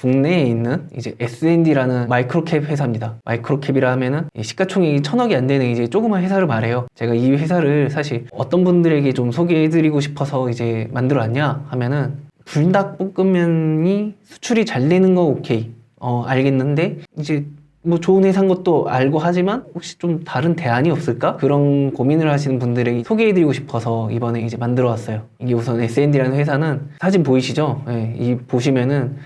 국내에 있는 이제 S&D라는 마이크로캡 회사입니다. 마이크로캡이라 하면은 이 시가총액이 천억이 안 되는 이제 조그만 회사를 말해요. 제가 이 회사를 사실 어떤 분들에게 좀 소개해드리고 싶어서 이제 만들어왔냐 하면은 불닭볶음면이 수출이 잘 되는 거 오케이. 어, 알겠는데 이제 뭐 좋은 회사인 것도 알고 하지만 혹시 좀 다른 대안이 없을까? 그런 고민을 하시는 분들에게 소개해드리고 싶어서 이번에 이제 만들어 왔어요. 이게 우선 S&D라는 회사는 사진 보이시죠? 예, 이 보시면은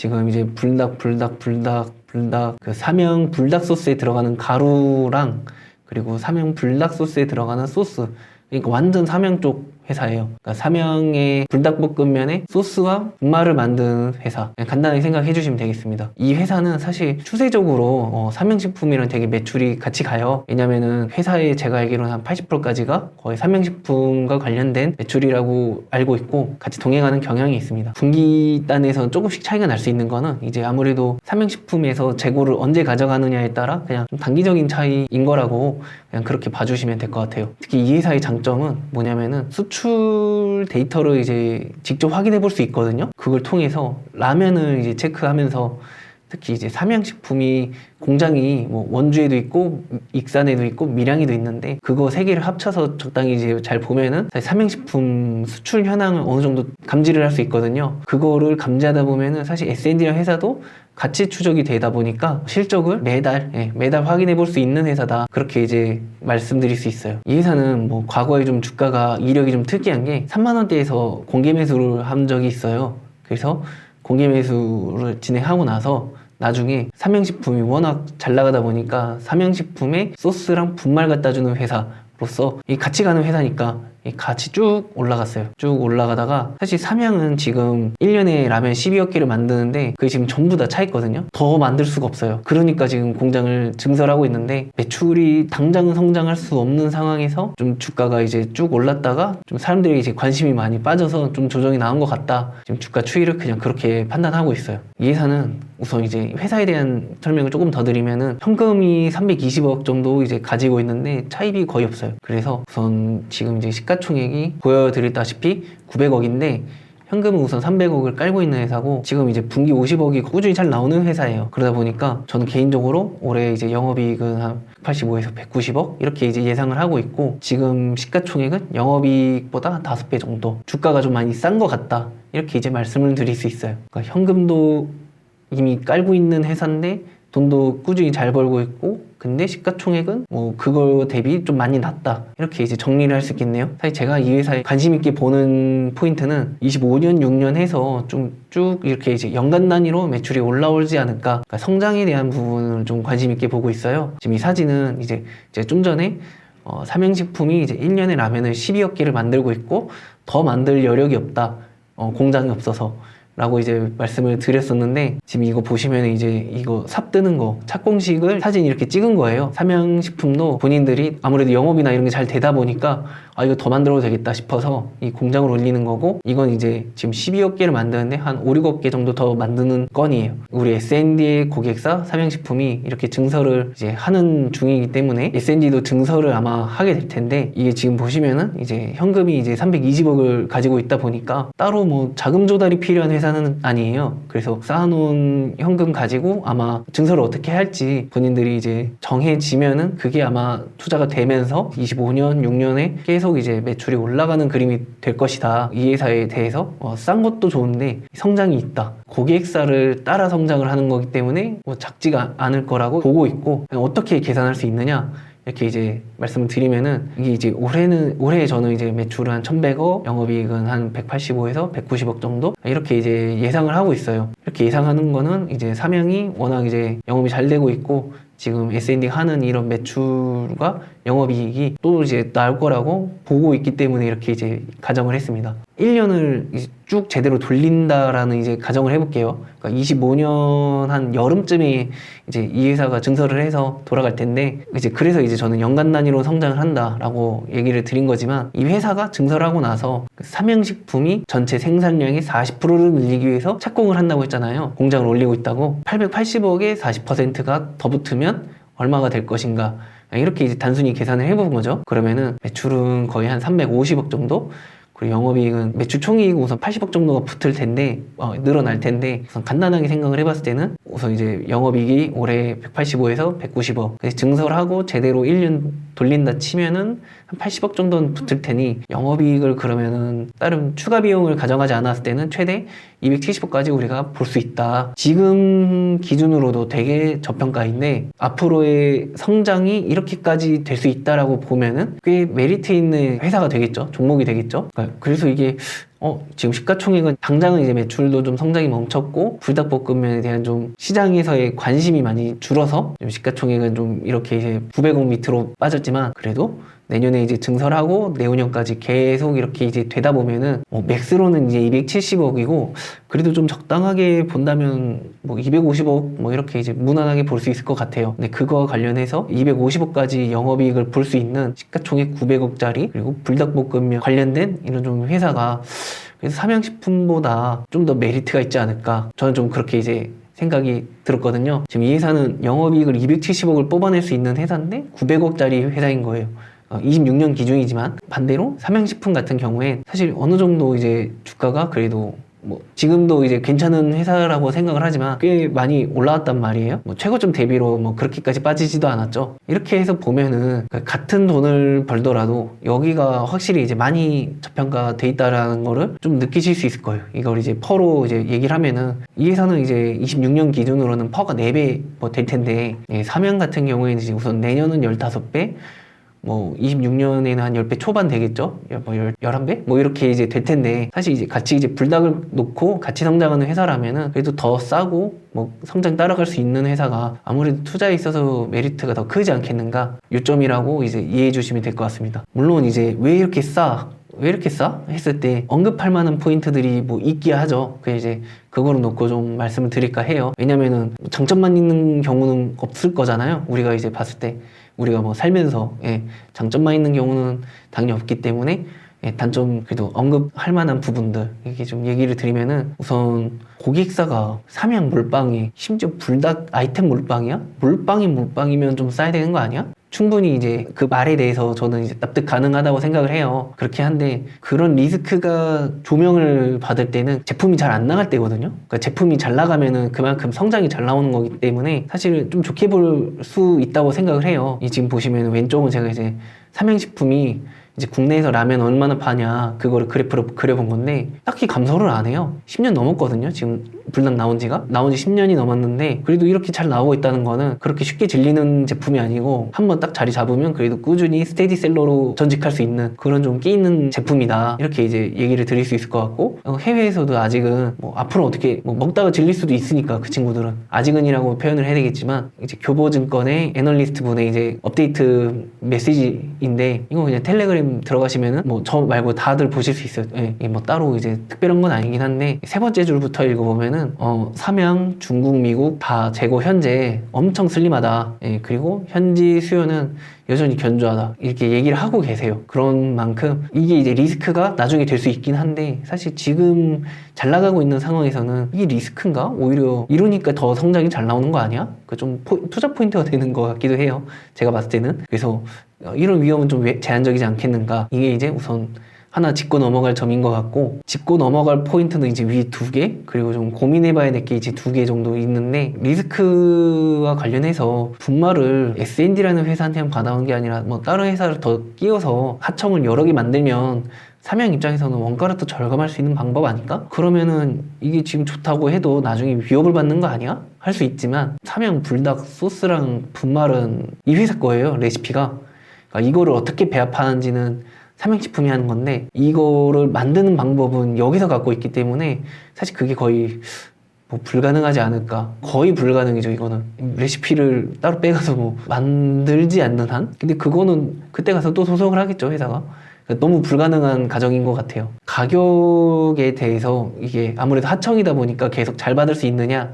지금 이제 불닭, 불닭, 불닭, 불닭 그 삼양 불닭 소스에 들어가는 가루랑 그리고 삼양 불닭 소스에 들어가는 소스. 그러니까 완전 삼양 쪽 회사예요. 그러니까 삼양의 불닭볶음면에 소스와 분말을 만드는 회사. 간단하게 생각해 주시면 되겠습니다. 이 회사는 사실 추세적으로 어, 삼양식품이랑 되게 매출이 같이 가요. 왜냐면은 회사에 제가 알기로는 한 80%까지가 거의 삼양식품과 관련된 매출이라고 알고 있고 같이 동행하는 경향이 있습니다. 분기 단에서는 조금씩 차이가 날 수 있는 거는 이제 아무래도 삼양식품에서 재고를 언제 가져가느냐에 따라 그냥 좀 단기적인 차이인 거라고 그냥 그렇게 봐주시면 될 것 같아요. 특히 이 회사의 장점은 뭐냐면은 수출 데이터를 이제 직접 확인해 볼 수 있거든요. 그걸 통해서 라면을 이제 체크하면서 특히 이제 삼양식품이 공장이 뭐 원주에도 있고 익산에도 있고 밀양에도 있는데 그거 세 개를 합쳐서 적당히 이제 잘 보면은 삼양식품 수출 현황을 어느 정도 감지를 할 수 있거든요. 그거를 감지하다 보면은 사실 S&D랑 회사도 같이 추적이 되다 보니까 실적을 매달 예, 매달 확인해 볼 수 있는 회사다 그렇게 이제 말씀드릴 수 있어요. 이 회사는 뭐 과거에 좀 주가가 이력이 좀 특이한 게 3만 원대에서 공개 매수를 한 적이 있어요. 그래서 공개 매수를 진행하고 나서 나중에 삼양식품이 워낙 잘 나가다 보니까 삼양식품에 소스랑 분말 갖다 주는 회사로서 이 같이 가는 회사니까 이 같이 쭉 올라갔어요. 쭉 올라가다가 사실 삼양은 지금 1년에 라면 12억 개를 만드는데 그게 지금 전부 다 차 있거든요. 더 만들 수가 없어요. 그러니까 지금 공장을 증설하고 있는데 매출이 당장은 성장할 수 없는 상황에서 좀 주가가 이제 쭉 올랐다가 좀 사람들이 이제 관심이 많이 빠져서 좀 조정이 나온 것 같다. 지금 주가 추이를 그냥 그렇게 판단하고 있어요. 이 회사는 우선 이제 회사에 대한 설명을 조금 더 드리면은 현금이 320억 정도 이제 가지고 있는데 차입이 거의 없어요. 그래서 우선 지금 이제 시가 총액이 보여드렸다시피 900억인데 현금은 우선 300억을 깔고 있는 회사고 지금 이제 분기 50억이 꾸준히 잘 나오는 회사예요. 그러다 보니까 저는 개인적으로 올해 이제 영업이익은 한 85에서 190억 이렇게 이제 예상을 하고 있고 지금 시가총액은 영업이익보다 한 5배 정도 주가가 좀 많이 싼 것 같다 이렇게 이제 말씀을 드릴 수 있어요. 그러니까 현금도 이미 깔고 있는 회사인데 돈도 꾸준히 잘 벌고 있고 근데 시가총액은 뭐 그거 대비 좀 많이 낮다. 이렇게 이제 정리를 할 수 있겠네요. 사실 제가 이 회사에 관심 있게 보는 포인트는 25년 6년 해서 좀 쭉 이렇게 이제 연간 단위로 매출이 올라오지 않을까. 그러니까 성장에 대한 부분을 좀 관심 있게 보고 있어요. 지금 이 사진은 이제 좀 전에 어, 삼양식품이 이제 1년에 라면을 12억 개를 만들고 있고 더 만들 여력이 없다. 어, 공장이 없어서 라고 이제 말씀을 드렸었는데 지금 이거 보시면 이제 이거 삽 뜨는 거 착공식을 사진 이렇게 찍은 거예요. 삼양식품도 본인들이 아무래도 영업이나 이런 게 잘 되다 보니까 아 이거 더 만들어도 되겠다 싶어서 이 공장을 올리는 거고 이건 이제 지금 12억 개를 만드는데 한 5, 6억 개 정도 더 만드는 건이에요 우리 S&D의 고객사 삼양식품이 이렇게 증설을 이제 하는 중이기 때문에 S&D도 증설을 아마 하게 될 텐데 이게 지금 보시면은 이제 현금이 이제 320억을 가지고 있다 보니까 따로 뭐 자금 조달이 필요한 회사는 아니에요. 그래서 쌓아놓은 현금 가지고 아마 증설을 어떻게 할지 본인들이 이제 정해지면은 그게 아마 투자가 되면서 25년, 6년에 계속 이제 매출이 올라가는 그림이 될 것이다. 이 회사에 대해서 어, 싼 것도 좋은데 성장이 있다. 고객사를 따라 성장을 하는 거기 때문에 뭐 작지가 않을 거라고 보고 있고 어떻게 계산할 수 있느냐? 이렇게 이제 말씀을 드리면은 이게 이제 올해는 올해 저는 이제 매출은 한 1,100억, 영업이익은 한 185에서 190억 정도 이렇게 이제 예상을 하고 있어요. 이렇게 예상하는 거는 이제 삼양이 워낙 이제 영업이 잘 되고 있고 지금 S&D 하는 이런 매출과 영업이익이 또 이제 나올 거라고 보고 있기 때문에 이렇게 이제 가정을 했습니다. 1년을 쭉 제대로 돌린다라는 이제 가정을 해볼게요. 그러니까 25년 한 여름쯤에 이제 이 회사가 증설을 해서 돌아갈 텐데 이제 그래서 이제 저는 연간 단위로 성장을 한다라고 얘기를 드린 거지만 이 회사가 증설하고 나서 그 삼양식품이 전체 생산량의 40%를 늘리기 위해서 착공을 한다고 했잖아요. 공장을 올리고 있다고 880억에 40%가 더 붙으면 얼마가 될 것인가 이렇게 이제 단순히 계산을 해본 거죠. 그러면은 매출은 거의 한 350억 정도 그리고 영업이익은 매출 총이익 우선 80억 정도가 붙을 텐데 어, 늘어날 텐데 우선 간단하게 생각을 해봤을 때는 우선 이제 영업이익이 올해 185에서 190억 그래서 증설을 하고 제대로 1년 돌린다 치면은 한 80억 정도는 붙을 테니 영업이익을 그러면은 다른 추가 비용을 가져가지 않았을 때는 최대 270억까지 우리가 볼 수 있다. 지금 기준으로도 되게 저평가인데 앞으로의 성장이 이렇게까지 될 수 있다라고 보면은 꽤 메리트 있는 회사가 되겠죠. 종목이 되겠죠. 그러니까 그래서 이게 어, 지금 시가총액은 당장은 이제 매출도 좀 성장이 멈췄고 불닭볶음면에 대한 좀 시장에서의 관심이 많이 줄어서 좀 시가총액은 좀 이렇게 이제 900억 밑으로 빠졌지만 그래도 내년에 이제 증설하고 내후년까지 계속 이렇게 이제 되다 보면은 뭐 맥스로는 이제 270억이고 그래도 좀 적당하게 본다면 뭐 250억 뭐 이렇게 이제 무난하게 볼 수 있을 것 같아요. 근데 그거와 관련해서 250억까지 영업이익을 볼 수 있는 시가총액 900억짜리 그리고 불닭볶음면 관련된 이런 좀 회사가 그래서 삼양식품보다 좀 더 메리트가 있지 않을까. 저는 좀 그렇게 이제 생각이 들었거든요. 지금 이 회사는 영업이익을 270억을 뽑아낼 수 있는 회사인데 900억짜리 회사인 거예요. 26년 기준이지만 반대로 삼양식품 같은 경우에 사실 어느 정도 이제 주가가 그래도 뭐 지금도 이제 괜찮은 회사라고 생각을 하지만 꽤 많이 올라왔단 말이에요. 뭐 최고점 대비로 뭐 그렇게까지 빠지지도 않았죠. 이렇게 해서 보면은 그 같은 돈을 벌더라도 여기가 확실히 이제 많이 저평가돼 있다라는 거를 좀 느끼실 수 있을 거예요. 이걸 이제 퍼로 이제 얘기를 하면은 이 회사는 이제 26년 기준으로는 퍼가 4배 뭐 될 텐데 예, 삼양 같은 경우에는 이제 우선 내년은 15배 뭐 26년에는 한 10배 초반 되겠죠? 뭐 11배? 뭐 이렇게 이제 될 텐데 사실 이제 같이 이제 불닭을 놓고 같이 성장하는 회사라면은 그래도 더 싸고 뭐 성장 따라갈 수 있는 회사가 아무래도 투자에 있어서 메리트가 더 크지 않겠는가 요점이라고 이제 이해해 주시면 될 것 같습니다. 물론 이제 왜 이렇게 싸? 왜 이렇게 싸? 했을 때 언급할 만한 포인트들이 뭐 있기야 하죠. 그 이제 그거를 놓고 좀 말씀을 드릴까 해요. 왜냐면은 장점만 있는 경우는 없을 거잖아요. 우리가 이제 봤을 때 우리가 뭐 살면서 예, 장점만 있는 경우는 당연히 없기 때문에 예, 단점 그래도 언급할 만한 부분들 이렇게 좀 얘기를 드리면은 우선 고객사가 삼양 물빵이 심지어 불닭 아이템 물빵이야? 물빵이 물빵이면 좀 싸야 되는 거 아니야? 충분히 이제 그 말에 대해서 저는 이제 납득 가능하다고 생각을 해요. 그렇게 한데 그런 리스크가 조명을 받을 때는 제품이 잘 안 나갈 때거든요. 그러니까 제품이 잘 나가면은 그만큼 성장이 잘 나오는 거기 때문에 사실 좀 좋게 볼 수 있다고 생각을 해요. 이 지금 보시면 왼쪽은 제가 이제 삼양식품이 이제 국내에서 라면 얼마나 파냐 그거를 그래프로 그려본 건데 딱히 감소를 안 해요. 10년 넘었거든요. 지금 불닭 나온 지가? 나온 지 10년이 넘었는데 그래도 이렇게 잘 나오고 있다는 거는 그렇게 쉽게 질리는 제품이 아니고 한번 딱 자리 잡으면 그래도 꾸준히 스테디셀러로 전직할 수 있는 그런 좀 끼 있는 제품이다. 이렇게 이제 얘기를 드릴 수 있을 것 같고 어, 해외에서도 아직은 뭐 앞으로 어떻게 뭐 먹다가 질릴 수도 있으니까 그 친구들은 아직은이라고 표현을 해야 되겠지만 이제 교보증권의 애널리스트 분의 이제 업데이트 메시지인데 이거 그냥 텔레그램 들어가시면은 뭐 저 말고 다들 보실 수 있어요. 예, 이게 뭐 따로 이제 특별한 건 아니긴 한데 세 번째 줄부터 읽어보면은 어, 삼양, 중국, 미국 다 재고 현재 엄청 슬림하다. 예, 그리고 현지 수요는 여전히 견조하다. 이렇게 얘기를 하고 계세요. 그런 만큼 이게 이제 리스크가 나중에 될 수 있긴 한데 사실 지금 잘 나가고 있는 상황에서는 이게 리스크인가? 오히려 이러니까 더 성장이 잘 나오는 거 아니야? 그 좀 투자 포인트가 되는 것 같기도 해요. 제가 봤을 때는. 그래서 어, 이런 위험은 좀 왜- 제한적이지 않겠는가. 이게 이제 우선 하나 짚고 넘어갈 점인 것 같고 짚고 넘어갈 포인트는 이제 위 두 개 그리고 좀 고민해봐야 될 게 이제 두 개 정도 있는데 리스크와 관련해서 분말을 S&D라는 회사한테만 받아온 게 아니라 뭐 다른 회사를 더 끼워서 하청을 여러 개 만들면 삼양 입장에서는 원가를 더 절감할 수 있는 방법 아닐까? 그러면은 이게 지금 좋다고 해도 나중에 위협을 받는 거 아니야? 할 수 있지만 삼양 불닭 소스랑 분말은 이 회사 거예요 레시피가 그러니까 이거를 어떻게 배합하는지는 삼양식품이 하는 건데 이거를 만드는 방법은 여기서 갖고 있기 때문에 사실 그게 거의 뭐 불가능하지 않을까. 거의 불가능이죠 이거는. 레시피를 따로 빼가서 뭐 만들지 않는 한? 근데 그거는 그때 가서 또 소송을 하겠죠 회사가. 그러니까 너무 불가능한 가정인 것 같아요. 가격에 대해서 이게 아무래도 하청이다 보니까 계속 잘 받을 수 있느냐?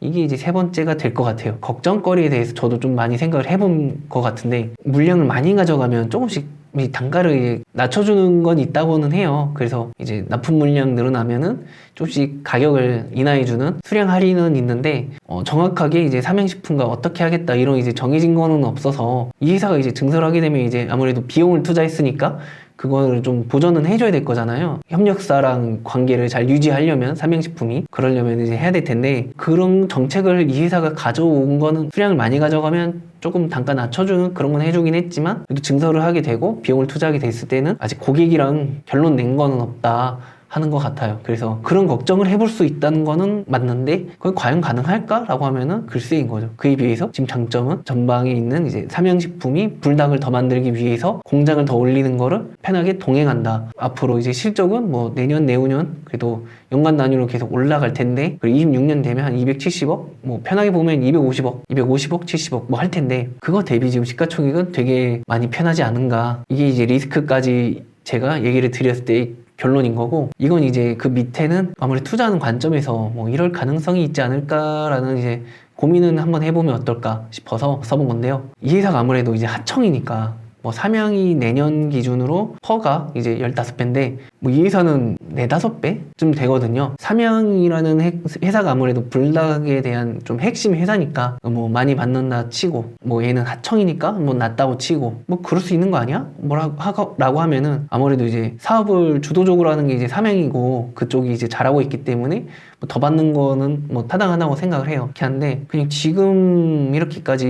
이게 이제 세 번째가 될 것 같아요. 걱정거리에 대해서 저도 좀 많이 생각을 해본 것 같은데 물량을 많이 가져가면 조금씩 이 단가를 낮춰주는 건 있다고는 해요. 그래서 이제 납품 물량 늘어나면은 조금씩 가격을 인하해주는 수량 할인은 있는데 어, 정확하게 이제 삼양식품과 어떻게 하겠다 이런 이제 정해진 거는 없어서 이 회사가 이제 증설을 하게 되면 이제 아무래도 비용을 투자했으니까 그거를 좀 보전은 해줘야 될 거잖아요. 협력사랑 관계를 잘 유지하려면 삼양식품이 그러려면 이제 해야 될 텐데 그런 정책을 이 회사가 가져온 거는 수량을 많이 가져가면 조금 단가 낮춰주는 그런 건 해주긴 했지만 그래도 증설을 하게 되고 비용을 투자하게 됐을 때는 아직 고객이랑 결론 낸 거는 없다. 하는 것 같아요. 그래서 그런 걱정을 해볼 수 있다는 거는 맞는데 그게 과연 가능할까라고 하면은 글쎄인 거죠. 그에 비해서 지금 장점은 전방에 있는 이제 삼양식품이 불닭을 더 만들기 위해서 공장을 더 올리는 거를 편하게 동행한다. 앞으로 이제 실적은 뭐 내년 내후년 그래도 연간 단위로 계속 올라갈 텐데 그리고 26년 되면 한 270억 뭐 편하게 보면 250억 250억 70억 뭐 할 텐데 그거 대비 지금 시가총액은 되게 많이 편하지 않은가 이게 이제 리스크까지 제가 얘기를 드렸을 때 결론인 거고 이건 이제 그 밑에는 아무리 투자하는 관점에서 뭐 이럴 가능성이 있지 않을까라는 이제 고민은 한번 해보면 어떨까 싶어서 써본 건데요. 이 회사가 아무래도 이제 하청이니까 뭐 삼양이 내년 기준으로 퍼가 이제 15배인데 뭐이 회사는 4, 5배쯤 되거든요. 삼양이라는 해- 회사가 아무래도 불닭에 대한 좀 핵심 회사니까 뭐 많이 받는다 치고 뭐 얘는 하청이니까 뭐 낮다고 치고 뭐 그럴 수 있는 거 아니야? 뭐라고 하고- 라고 하면은 아무래도 이제 사업을 주도적으로 하는 게 이제 삼양이고 그쪽이 이제 잘하고 있기 때문에 뭐 더 받는 거는 뭐 타당하다고 생각을 해요. 그렇게 한데 그냥 지금 이렇게까지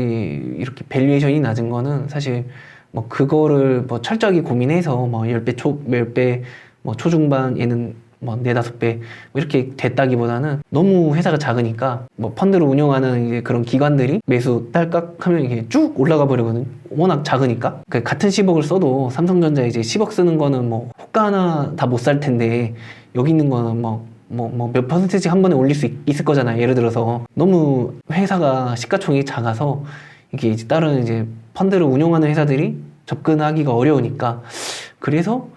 이렇게 밸류에이션이 낮은 거는 사실 뭐 그거를 뭐 철저하게 고민해서 뭐 10배 초, 10배 뭐 초중반 얘는 뭐 네다섯 배뭐 이렇게 됐다기보다는 너무 회사가 작으니까 뭐 펀드를 운영하는 이제 그런 기관들이 매수 딸깍 하면 이게 쭉 올라가 버리거든요. 워낙 작으니까. 그 같은 10억을 써도 삼성전자 이제 10억 쓰는 거는 뭐 호가 하나 다 못 살 텐데 여기 있는 거는 뭐 뭐뭐몇 퍼센트씩 한 번에 올릴 수 있, 있을 거잖아요. 예를 들어서 너무 회사가 시가총액이 작아서 이게 이제 다른 이제 펀드를 운용하는 회사들이 접근하기가 어려우니까 그래서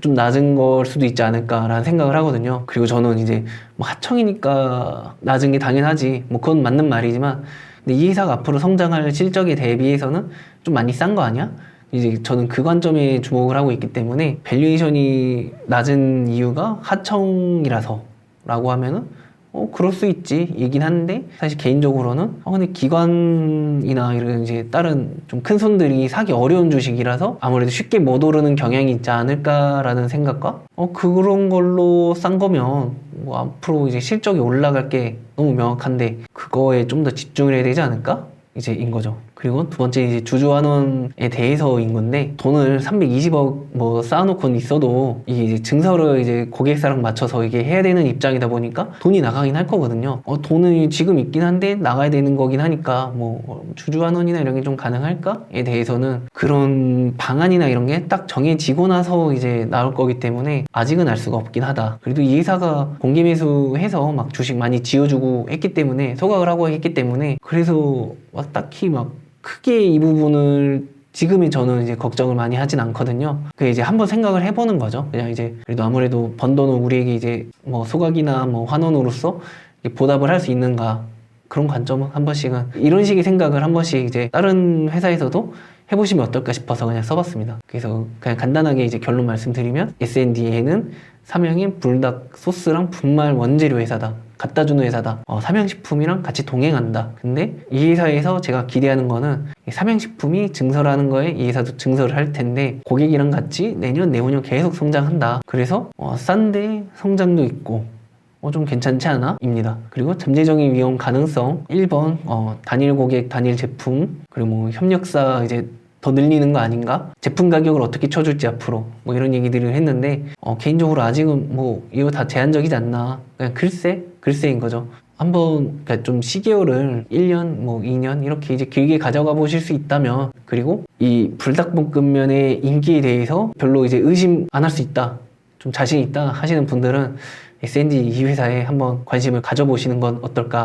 좀 낮은 걸 수도 있지 않을까라는 생각을 하거든요. 그리고 저는 이제 뭐 하청이니까 낮은 게 당연하지. 뭐 그건 맞는 말이지만 근데 이 회사가 앞으로 성장할 실적에 대비해서는 좀 많이 싼 거 아니야? 이제 저는 그 관점에 주목을 하고 있기 때문에 밸류에이션이 낮은 이유가 하청이라서 라고 하면은 어 그럴 수 있지 이긴 한데 사실 개인적으로는 어 근데 기관이나 이런 이제 다른 좀 큰 손들이 사기 어려운 주식이라서 아무래도 쉽게 못 오르는 경향이 있지 않을까라는 생각과 어 그런 걸로 싼 거면 뭐 앞으로 이제 실적이 올라갈 게 너무 명확한데 그거에 좀 더 집중을 해야 되지 않을까 이제 인 거죠. 그리고 두 번째 이제 주주환원에 대해서인 건데 돈을 320억 뭐 쌓아놓고는 있어도 이게 이제 증서를 이제 고객사랑 맞춰서 이게 해야 되는 입장이다 보니까 돈이 나가긴 할 거거든요. 어 돈은 지금 있긴 한데 나가야 되는 거긴 하니까 뭐 주주환원이나 이런 게 좀 가능할까에 대해서는 그런 방안이나 이런 게 딱 정해지고 나서 이제 나올 거기 때문에 아직은 알 수가 없긴 하다. 그래도 이 회사가 공개 매수해서 막 주식 많이 지어주고 했기 때문에 소각을 하고 했기 때문에 그래서 막 딱히 막 크게 이 부분을 지금이 저는 이제 걱정을 많이 하진 않거든요. 그 이제 한번 생각을 해보는 거죠. 그냥 이제 그래도 아무래도 번 돈은 우리에게 이제 뭐 소각이나 뭐 환원으로서 보답을 할 수 있는가 그런 관점은 한 번씩은 이런 식의 생각을 한 번씩 이제 다른 회사에서도 해보시면 어떨까 싶어서 그냥 써봤습니다. 그래서 그냥 간단하게 이제 결론 말씀드리면 S&D에는 삼양인 불닭 소스랑 분말 원재료 회사다. 갖다 주는 회사다. 어, 삼양식품이랑 같이 동행한다. 근데 이 회사에서 제가 기대하는 거는 이 삼양식품이 증설하는 거에 이 회사도 증설을 할 텐데 고객이랑 같이 내년 내후년 계속 성장한다. 그래서 어, 싼데 성장도 있고 어, 좀 괜찮지 않아? 입니다. 그리고 잠재적인 위험 가능성 1번 어, 단일 고객, 단일 제품 그리고 뭐 협력사 이제 더 늘리는 거 아닌가? 제품 가격을 어떻게 쳐줄지 앞으로 뭐 이런 얘기들을 했는데 어, 개인적으로 아직은 뭐 이거 다 제한적이지 않나 그냥 글쎄 글쎄인 거죠. 한번 그러니까 좀 시계열을 1년 뭐 2년 이렇게 이제 길게 가져가 보실 수 있다면 그리고 이 불닭볶음면의 인기에 대해서 별로 이제 의심 안 할 수 있다 좀 자신 있다 하시는 분들은 S&D 이 회사에 한번 관심을 가져보시는 건 어떨까